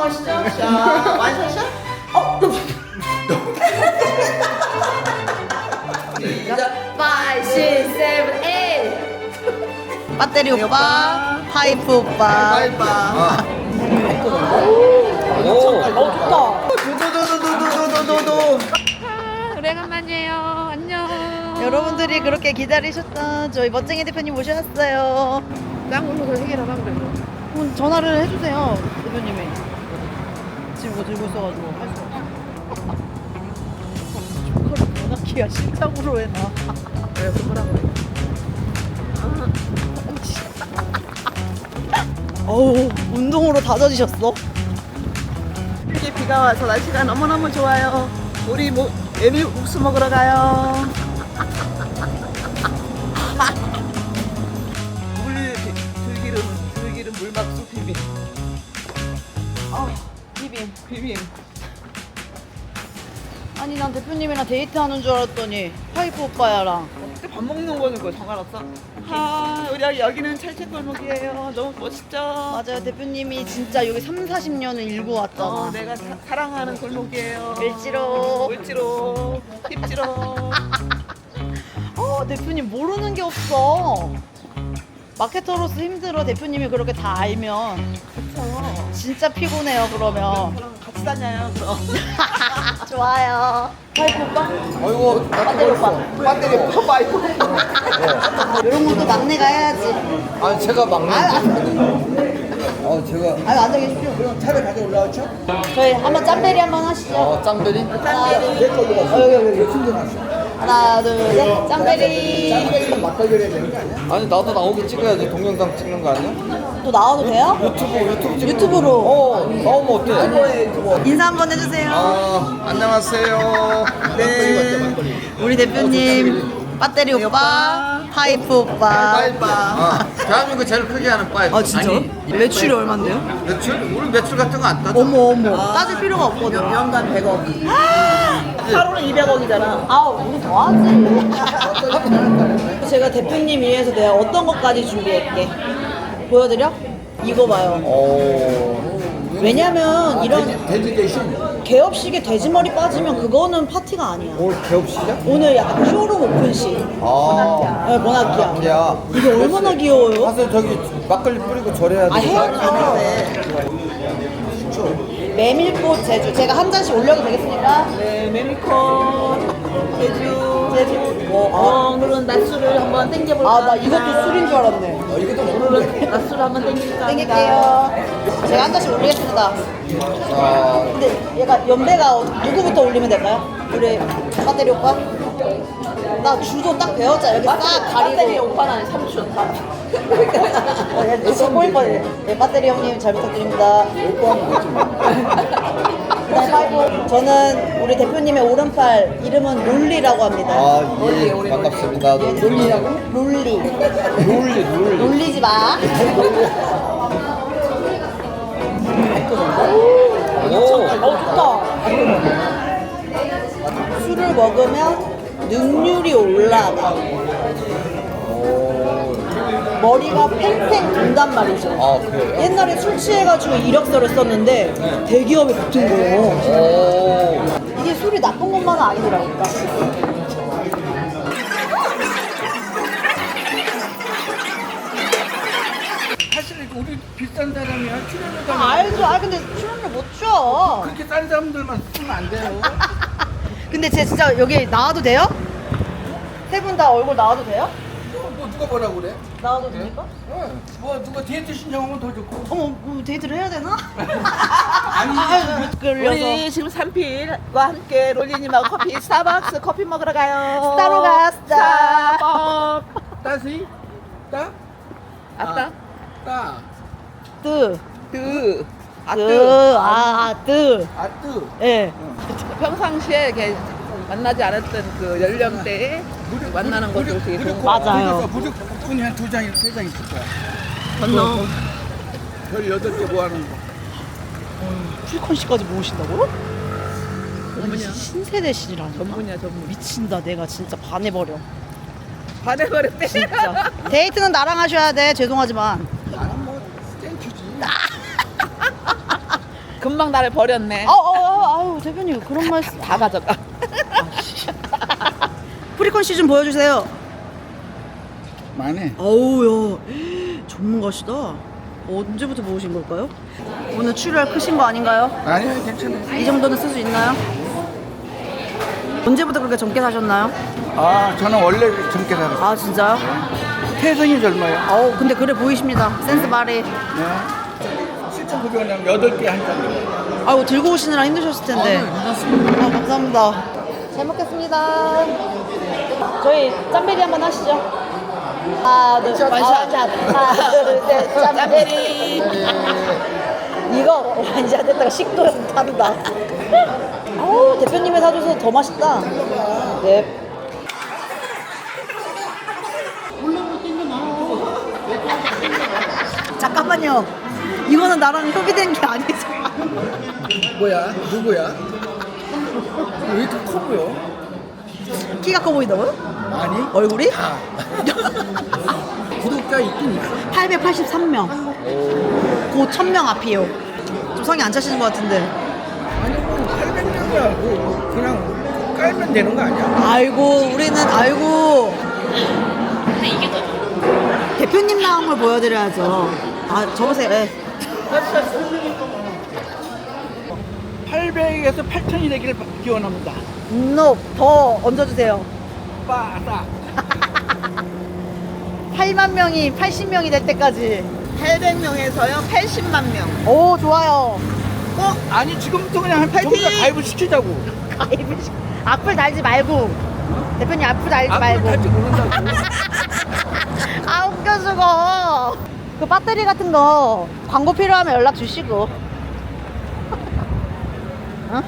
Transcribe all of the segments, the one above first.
가시죠. 자, 완샷샷. 어, 시작. 5, 6, 7, 8 배터리 오빠, 파이프 오빠. 바이바. 어, 좋다. 도도도도도도도도도. 아, 오래간만이에요 안녕 여러분들이 그렇게 기다리셨던 저희 멋쟁이 대표님 모셔왔어요. 짱구석을 해결하라 그래 한번 전화를 해주세요, 대표님이. 지금 뭐 들고 있어가지고 할 수 없어. 조커를 전화기야 신청으로 해놔. 왜 그러라고 그래 어우, 운동으로 다져지셨어? 이렇게 비가 와서 날씨가 너무너무 좋아요. 우리 뭐 메밀 국수 먹으러 가요. 비빔. 아니, 난 대표님이랑 데이트하는 줄 알았더니 파이프 오빠야랑. 그때 밥 먹는 거는 거 상관없어. 아 우리 여기- 여기는 찰채골목이에요. 너무 멋있죠? 맞아요, 대표님이 진짜 여기 3, 40년을 일구 왔잖아. 어, 내가 사, 사랑하는 골목이에요. 을지로. 을지로. 힙지로. 어, 대표님 모르는 게 없어. 마케터로서 힘들어 대표님이 그렇게 다 알면. 그쵸. 진짜 피곤해요 그러면. 그럼 같이 다녀요. 그럼. 좋아요. 파이프 오빠? 아이고 배터리 오빠 배터리 파이프. 이런 것도 막내가 해야지. 아니 제가 막내? 아유 어 제가. 아유 앉아 계십시오. 그럼 차를 가져 올라왔죠? 저희 한번 짬베리 한번 하시죠. 어 짱배리? 하나, 내 걸로 어, 여기 여기 여기. 숨겨놨어 하나 둘셋 짬베리 짱배리는 막걸려야 되는 거 아니야? 아니 나도 나오게 찍어야지 동영상 찍는 거 아니야? 또 나와도 돼요? 유튜브 유튜브 찍는 유튜브로. 어 나오면 어때? 인사 한번 해주세요 아 안녕하세요 네 우리 대표님 배터리 오빠 파이프 오빠 파이프. 아 대한민국 제일 크게 하는 파이프 아 진짜로? 매출이 얼만데요? 매출? 우리 매출 같은 거 안 따져 어머 어머 따질 필요가 없거든 연간 100억. 하루는 200억이잖아. 아우 우리 더하지 제가 대표님 위해서 내가 어떤 것까지 준비했게 보여드려? 이거 봐요 오 왜냐면 이런 돼지 대신? 개업식에 돼지머리 빠지면 그거는 파티가 아니야. 올 개업 시작? 오늘 약간 쇼룸 오픈식. 아. 네, 모나키야 야 이게 얼마나 귀여워요? 가서 저기 막걸리 뿌리고 절해야 돼아 해야죠 메밀꽃 제주 제가 한 잔씩 올려도 되겠습니까? 네, 메밀콘, 제주, 제주 뭐, 어, 오늘은 낮술을 한번 땡겨볼까? 아 나 이것도 술인 줄 알았네 어, 이것도 오늘은 낮술을 한번 땡길까? 합니다. 땡길게요 제가 한 잔씩 올리겠습니다 아 근데 얘가 연배가 어- 누구부터 올리면 될까요? 우리 배터리 오빠? 나 주도 딱 배웠자 여기 싹 배터리 가리고. 오빠는 아니 삼촌. 어, 얘 진짜 꼬일 뻔해 네, 배터리 형님 잘 부탁드립니다. 그다음 파이브 저는 우리 대표님의 오른팔 이름은 롤리라고 합니다. 아, 예, 반갑습니다. 롤리라고? 롤리. 룰리, 룰리. 놀리지 마. 오, 어, 좋다. 술을 먹으면 능률이 올라가. 머리가 팽팽 돈단 말이죠. 아, 그래요? 옛날에 술 취해가지고 이력서를 썼는데 대기업에 붙은 거예요. 오, 이게 술이 나쁜 것만은 아니더라고요. 사실 우리 비싼 사람이야 출연료가 아, 알죠. 아, 근데 출연료 못 줘. 그렇게 싼 사람들만 쓰면 안 돼요. 근데 제 진짜 여기 나와도 돼요? 세 분 다 얼굴 나와도 돼요? 뭐 누가 뭐라고 그래? 나와도 됩니까? 응. 뭐 누가 디에트 신청하면 더 좋고. 어머, 뭐 데이트를 해야 되나? 아니 끌려서. 우리 지금 산필과 함께 롤리님하고 커피 스타벅스 커피 먹으러 가요. 스타로 가, 스타. 스타벅. 따시? 따? 아따. 따. 뜨. 그. 아, 뜨. 뜨. 아, 뜨. 아뜨. 예. 평상시에 이렇게 만나지 않았던 그 연령대에 만나는 것도 되게 좋은 거 맞아요. 무조건이 한 두 장, 세장 있을 거야. 건너. 별 여덟 개 모아놓은 거. 킬컨 씨까지 모으신다고요? 전문이야. 신세대시라니. 전문이야, 전문. 미친다. 내가 진짜 반해버려. 반해버렸대. 진짜. 데이트는 나랑 하셔야 돼. 죄송하지만. 나는 뭐 땡큐지. 금방 나를 버렸네. 아, 아, 아, 아유 대표님 그런 말씀. 다 가져가. 프리콘 시즌 보여주세요. 많이. 어우야 전문가시다. 언제부터 보신 걸까요? 오늘 출혈 크신 거 아닌가요? 아니요, 괜찮아요. 이 정도는 쓸 수 있나요? 언제부터 그렇게 젊게 사셨나요? 아, 저는 원래 젊게 살았어요. 아 진짜요? 태생이 젊어요. 어우 근데 그래 보이십니다. 센스 발휘. 네. 실전 구경하면 8개 한 잔. 아유 들고 오시느라 힘드셨을 텐데. 아, 감사합니다. 잘 먹겠습니다. 저희 짬베리 한번 하시죠. 하나, 둘, 완샷. 하나, 둘, 셋, 짬베리. 이거 완샷 했다가 식도염 탄다. 아우 대표님이 사줘서 더 맛있다. 네. 잠깐만요. 이거는 나랑 협의된 게 아니잖아. 뭐야? 누구야? 왜 이렇게 커 보여? 키가 커 보인다고요? 아니? 얼굴이? 다. 구독자 있긴 있어. 883명. 곧 1000명 앞이에요. 좀 성이 안 차시는 것 같은데. 아니, 뭐 800명이야. 뭐 그냥 깔면 되는 거 아니야? 아이고, 우리는 아이고. 대표님 나온 걸 보여드려야죠. 아, 저보세요. 예. 800에서 8000이 되기를 기원합니다. 노, 더 얹어주세요. 빠다. 8만 명이 80명이 될 때까지. 800명에서요 80만 명. 오, 좋아요. 어? 아니, 지금부터 그냥 한 전부 다 가입을 시키자고. 가입을 시- 악플 달지 말고. 대표님 악플 달지 앞으로 말고. 탈지 모른다고. 아 웃겨 죽어 그 배터리 같은 거 광고 필요하면 연락 주시고 어?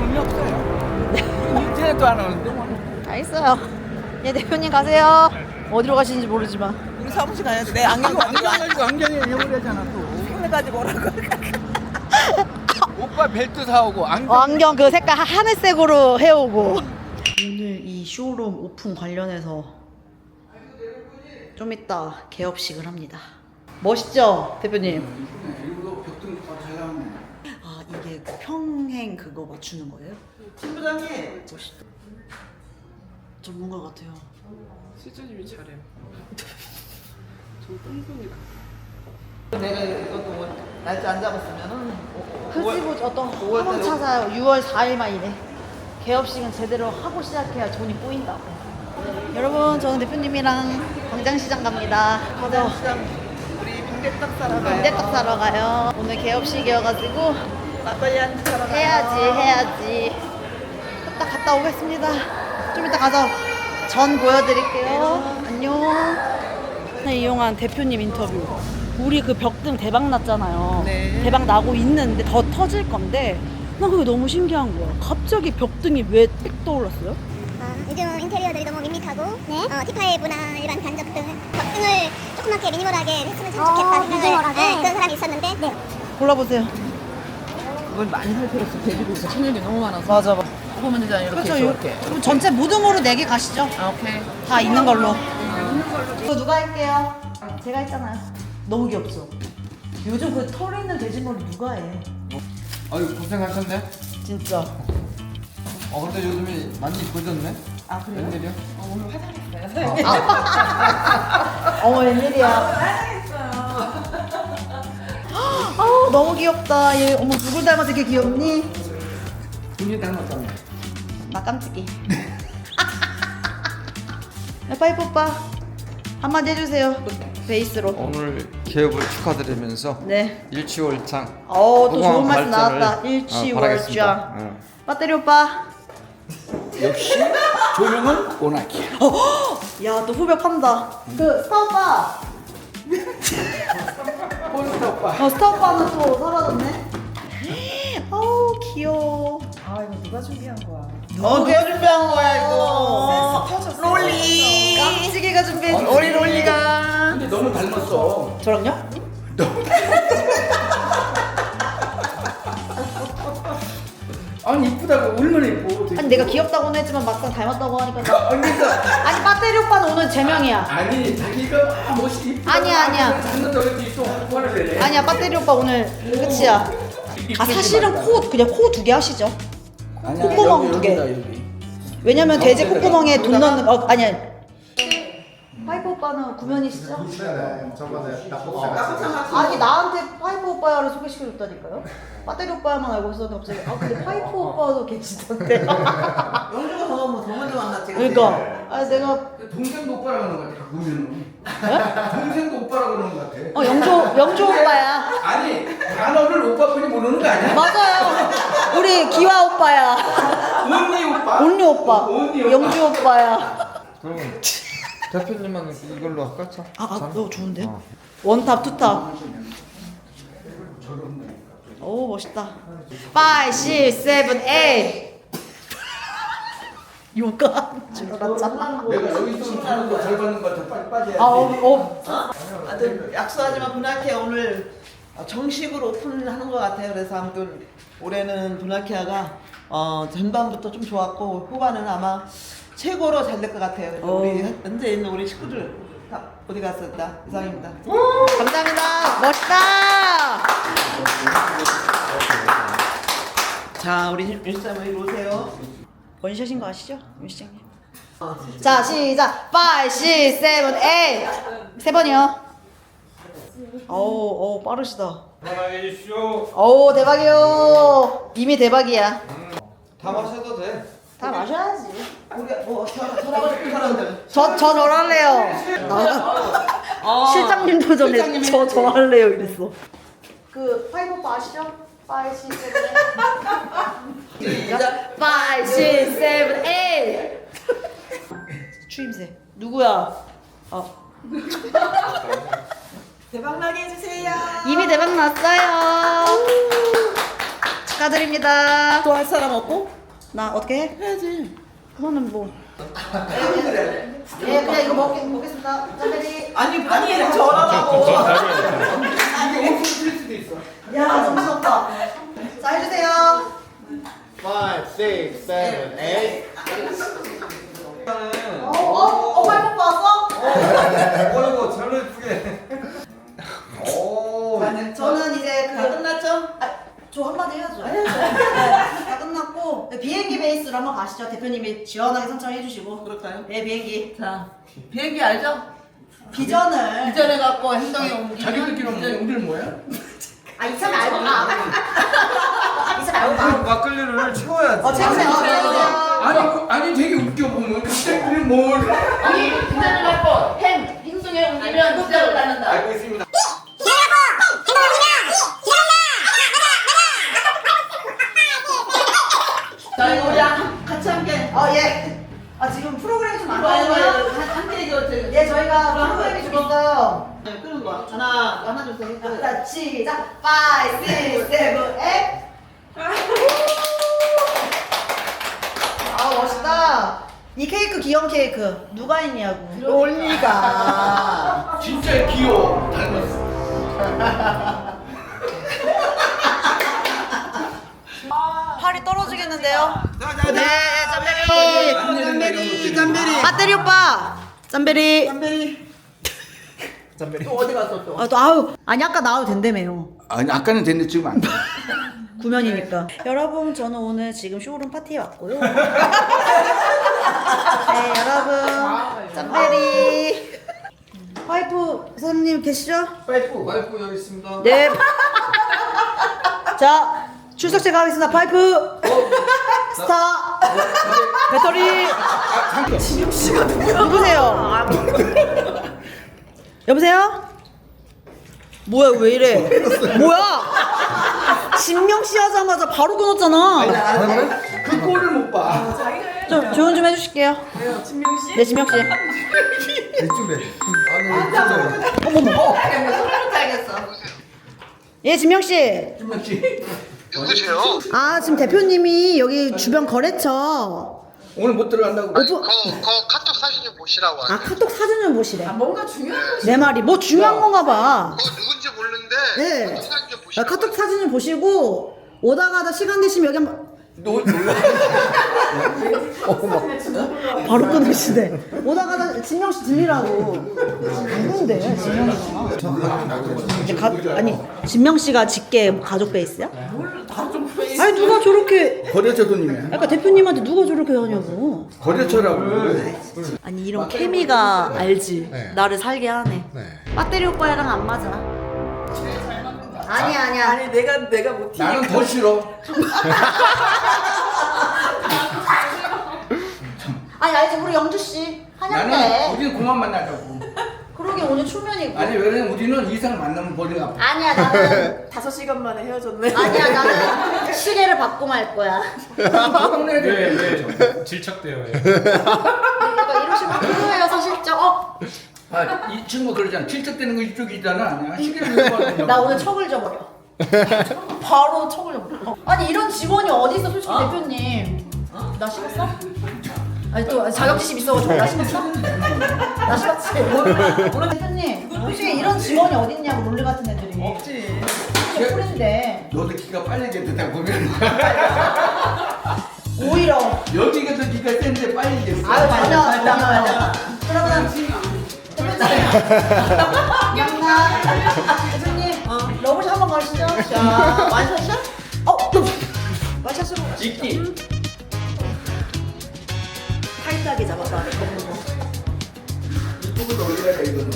의미 없어요. 인터넷도 안 하는데. 뭐. 알겠어요 예 대표님 가세요 어디로 가시는지 모르지만 우리 사무실 가야 돼. 내 안경 안경 가지고 안경에 잃어버렸잖아, 또. 안경 가지고 오라고. 오빠 벨트 사오고 안경. 어, 안경 그 색깔 하- 하늘색으로 해오고 오늘 이 쇼룸 오픈 관련해서 좀 이따 개업식을 합니다 멋있죠 대표님 아 이게 그 평행 그거 맞추는 거예요? 팀부장님. 멋있다. 전문가 같아요. 시즈님이 잘해요. 내가 이것도 뭐 날짜 안 잡았으면은 흐지부 어떤 오월 한번 달에 찾아요. 6월 4일만이래. 개업식은 제대로 하고 시작해야 돈이 꼬인다고. 여러분, 저는 대표님이랑 광장시장 갑니다. 가자. 시장 빈대떡 사러 가요. 빈대떡 사러 가요. 오늘 개업식이어가지고 막걸리 한잔 사러 가요. 해야지, 해야지. 갔다 갔다 오겠습니다. 좀 이따 가서 전 보여드릴게요. 안녕. 네, 이용한 대표님 인터뷰. 우리 그 벽등 대박 났잖아요. 네. 대박 나고 있는데 더 터질 건데 난 그게 너무 신기한 거야. 갑자기 벽등이 왜 뜩 떠올랐어요? 아, 요즘 인테리어들이 너무 밋밋하고 어, T5나 일반 간접 등 벽등을 조그맣게 미니멀하게 했으면 참 좋겠다 생각을 네, 그런 사람이 있었는데 골라보세요. 이걸 많이 살 필요 없어. 돼지고 있어. 천연이 너무 많아서. 맞아, 맞아. 보면 되잖아 이렇게 그렇죠. 요, 이렇게. 그럼 전체 무등으로 네개 가시죠. 아, 오케이. 다 있는 걸로. 이거 누가 할게요? 제가 했잖아요. 너무 귀엽죠? 요즘 그털 있는 돼지머리 누가 해? 아유 고생하셨네. 진짜. 어 근데 요즘에 많이 이뻐졌네. 아, 그래요? 웬일이야? 어머 웬일이야. 아우 너무 귀엽다. 얘 어머 누굴 닮아서 이렇게 귀엽니? 분이 닮았잖아. 나 깜찍이. 파이프 오빠 한마디 해주세요. 베이스로. 오늘 개업을 축하드리면서 네. 일치월장. 어우 또 좋은 말씀 나왔다. 어, 일치월장. 바라겠습니다. 어. 배터리 오빠. 역시 조명은 오나키야. 야 또 후배 판다. 그 스타 오빠. 폴스타 오빠. 어 스타 오빠는 또 사라졌네. 어우 귀여워. 아 이거 누가 준비한 거야? 어 누가 준비한 거야 이거? 롤리. 깜찍이가 준비한 우리 롤리가. 근데 너무 닮았어. 저랑요? 아니 이쁘다고 얼마나 이뻐. 아니 내가 귀엽다고는 했지만 막상 닮았다고 하니까 나- 그러니까 아니 배터리 오빠는 오늘 제명이야. 아니 자기가 아, 멋이 이쁘다. 아니야, 아니야. 잡는다고 했더니 또 화를 내네. 아니야 배터리 오빠 오늘 끝이야. 아 사실은 코 그냥 코 두 개 하시죠. 콧구멍 두 개. 여기다, 여기. 왜냐면 돼지 콧구멍에 돈 넣는 어 아니야. 파이프 오빠는 구면이 시죠? 네네 저번에 낙폭 아니 나한테 파이프 오빠를 소개시켜줬다니까요. 배터리 오빠만 알고 있었는데 갑자기 아 근데 파이프 오빠도 계시던데. 영주가 더, 뭐, 더 먼저 만났지. 그러니까 아 내가 동생도 오빠라 그러는 것 같아 보면은 동생도 오빠라 그러는 것 같아 어 영조 영조 오빠야. 아니 단어를 오빠뿐이 모르는 거 아니야? 맞아요. 우리 기화 오빠야. 언니 오빠. 언니 오빠. 영주 오빠야. 그러면 대표님은 이걸로 할까? 자, 아, 아 자. 너무 좋은데? 어. 원탑, 투탑. 오, 멋있다. 5, 6, 7, 8. 요가 줄 알았잖아. 내가 여기 있으면 돈을 더잘 받는 것 같아 빨리 빠져야 돼 아, 어, 어. 아들 약속하지만 분할케 오늘 정식으로 오픈하는 것 같아요. 그래서 아무튼 올해는 분할케아가 어, 전반부터 좀 좋았고 후반은 아마 최고로 잘 될 것 같아요. 그래서 어. 우리 현재 있는 우리 식구들 다 어디 갔었다 이상입니다. 감사합니다. 멋있다. 자 우리 일사모 이리 오세요. 원샷인 거 아시죠? 유 시장님. 자, 시작. 5, 6, 7, 8. 세 번이요. 어우, 어우, 빠르시다. 편하게 해주십시오. 어우, 대박이요. 이미 대박이야. 다 마셔도 돼. 다 마셔야지. 우리 뭐 저라고 싶은 사람들. 저, 저 저럴래요. 실장님도 전에 실장님이 저 저할래요 이랬어. 그 파이브 오빠 아시죠? 5, 6, 7, 8. 5, 6, 7, 8. 추임새. 누구야? 어. 대박나게 해주세요. 이미 대박 났어요. 축하드립니다. 또 할 사람 없고? 나 어떻게 해? 해야지. 그거는 뭐. 예, 그냥 이거 먹, 먹겠습니다. 짠베리. 아니 아니 저라고. 이게 오픈 될 수도 있어 야, 정신없다. 자, 해주세요. 5, 6, 7, 8 어, 어, 어, 파이브 오빠 왔어? 어이구, 잘 예쁘게. 오. 저는 이제 다 그, 끝났죠? 저 한마디 해야죠. 다 끝났고, 베이스로 한번 가시죠. 대표님이 시원하게 선창해 주시고. 그럴까요? 네, 비행기. 자 비행기 알죠? 비전을. 이전에 갖고 행동에 옮기면 자기들끼리 이제 우리를 뭐야? 아, 이차 말고 가. 이차 말고 가. 막걸리를 채워야지. 어, 채우세요. 채우세요. 아니 아니 되게 웃겨 보면 그때들이 뭘 이전에 갖고 행 행동에 옮기면 시작을 하는다. 알고 있습니다. 떨어지겠는데요? 네, 짬베리. 짬베리 짬베리. 배터리 오빠. 짬베리. 짬베리. 또 어디 갔어 또? 아, 또 아우. 아니 아까 나와도 된다며요. 아니 아까는 됐는데 지금 안 돼 구면이니까. 여러분, 저는 오늘 지금 쇼룸 파티에 왔고요. 네, 여러분. 짬베리. 파이프 사장님 계시죠? 파이프. 파이프 여기 있습니다. 네. 자, 출석 체크하겠습니다. 파이프. 스타. 배터리. 누구세요? 여보세요? 뭐야 왜 이래? 뭐야? 진명 씨 하자마자 바로 끊었잖아. 그 꼴을 못 봐 좀 조언 좀 해주실게요. 진명 씨? 네, 진명 씨. 이쪽에. 아니, 진짜. 어머머. 예, 진명 씨. 김명씨 누구세요? 아, 지금 대표님이 여기 주변 거래처 오늘 못 들어간다고 오프 그, 그 카톡 사진 좀 보시라고 아 하는데 카톡 사진 좀 보시래. 뭔가 중요한 거. 내 말이 뭐 중요한 건가 봐. 그거 누군지 모르는데 네. 카톡 사진 좀 아, 보시라고 카톡 사진 좀 보시고 오다가다 시간 되시면 여기 한번 노 놀라. 바로 끊으시네. 오다가 진명 씨 들리라고. 누군데 진명이가? 이제 가, 아니 진명 씨가 직계 가족 베이스야? 아니 누가 저렇게 거래처 돈이네. 아까 대표님한테 누가 저렇게 하냐고. 거래처라고. 아니 이런 케미가 알지. 나를 살게 하네. 배터리 오빠랑 안 맞아. 아니야 아니야. 아니 내가 내가 못 튀니까. 나는 더 싫어. 아니 알지 우리 영주 씨 나는 한양대. 우리는 그만 만나자고. 그러게 오늘 초면이고. 아니 왜냐면 우리는 이상 만나면 머리가 아파. 아니야 나는 다섯 시간 만에 헤어졌네. 아니야 나는 시계를 받고 말 거야. 동네에 왜 질척대요. 예. 그러니까 이런 식으로 필요해요 사실적. 어? 아, 이 친구 그러잖아. 질척대는 거 이쪽이잖아. 아니야. 시계를 왜 받느냐고. 나 오늘 척을 져버려. 바로 척을 져버려. 아니 이런 직원이 어디 있어 솔직히 대표님. 나 심었어? 아니 또 자격지심 있어가지고 나 심었어? 나 심었지. 오늘 대표님 솔직히 이런 직원이 어디 있냐고 롤리 같은 애들이. 없지. 진짜 꿀인데. 너도 기가 빨리겠다 보면. 오히려. 여기가 더 기가 센데 빨리겠어. 아유 맞아 맞아 맞아. 그러면. 양나 대표님 러브샷 한번 가시죠. 자 완샷샷? 어, 와샷으로 찍기. 타이트하게 잡아서 올려야 돼 이거는.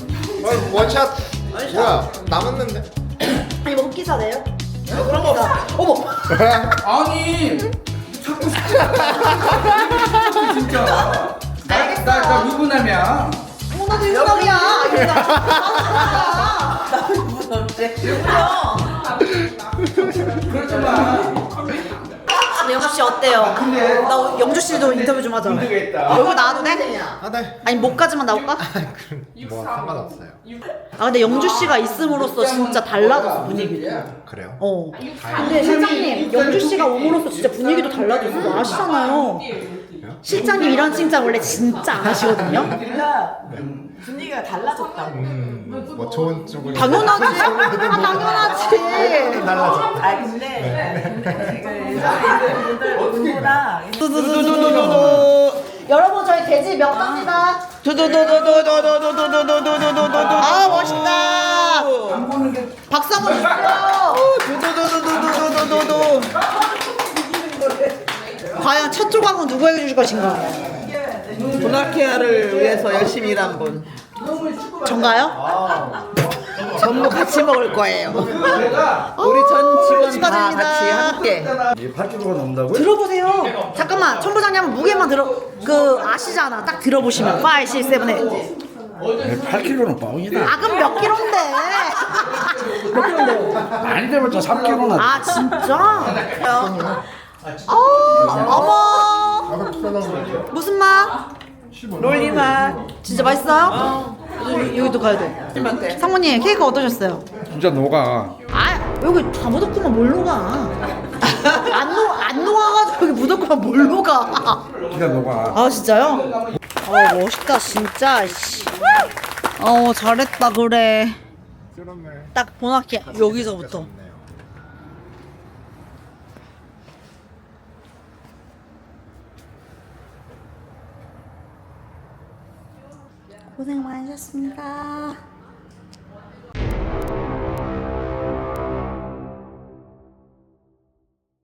어, 원샷. 뭐야? 남았는데. 아니 뭐 흑기사네요? 그런 거 없어. 어머. 아니 자꾸 진짜. 알겠어. 나 나 유부남이야. 어, 나도 유부남이야. 나 이분 없지. 왜요? 그렇지만 근데 영주 씨 어때요? 근데 나 영주 씨도 인터뷰 좀 하자. 힘들겠다. 여기 나와도 돼? 아, 네. 아니 목까지만 나올까? 뭐 상관없어요. 아 근데 영주 씨가 있음으로써 진짜 달라졌어 분위기가. 그래요? 어. 근데 실장님, 영주 씨가 옴으로써 진짜 분위기도 달라졌어. 아시잖아요. 실장님 이런 칭찬 원래 진짜 안 하시거든요. 우리가 분위기가 달라졌다고. 뭐 좋은 쪽으로. 당연하지. 아, 당연하지. 달라졌다. 아 근데 그 예전에 분들 분보다 두두두두두두두. 여러분 저희 돼지 몇 갑니다. 두두두두두두두두두두두두두두. 아 멋있다. 안 보는 게 박수 한번 주세요. 두두두두두두두두두. 과연 첫 조각은 누구에게 주실 것인가? 도나케아를 위해서 열심히 일한 분. 전가요? 전부 같이 먹을 거예요. 우리 전 직원 다 축하드립니다. 같이 함께. 이 8kg가 넘는다고요? 들어보세요. 잠깐만 천부장님 한번 무게만 들어 그 아시잖아. 딱 들어보시면 5, 6, 7, 8. 8kg는 뻥이다. 아 그럼 몇 킬로인데? 몇 킬로인데요? 아니 되면 3kg나. 아 진짜? 어, 어머 무슨 맛? 롤리맛. 진짜 맛있어요? 여기, 여기도 가야 돼. 상무님 케이크 어떠셨어요? 진짜 녹아. 아 여기 다 묻었구만 뭘로 가? 안, 녹, 안 녹아가지고 여기 묻었구만 뭘로 가? 진짜 녹아. 아 진짜요? 어 멋있다 진짜 씨. 어 잘했다 그래 딱 보나키 여기서부터 고생 많으셨습니다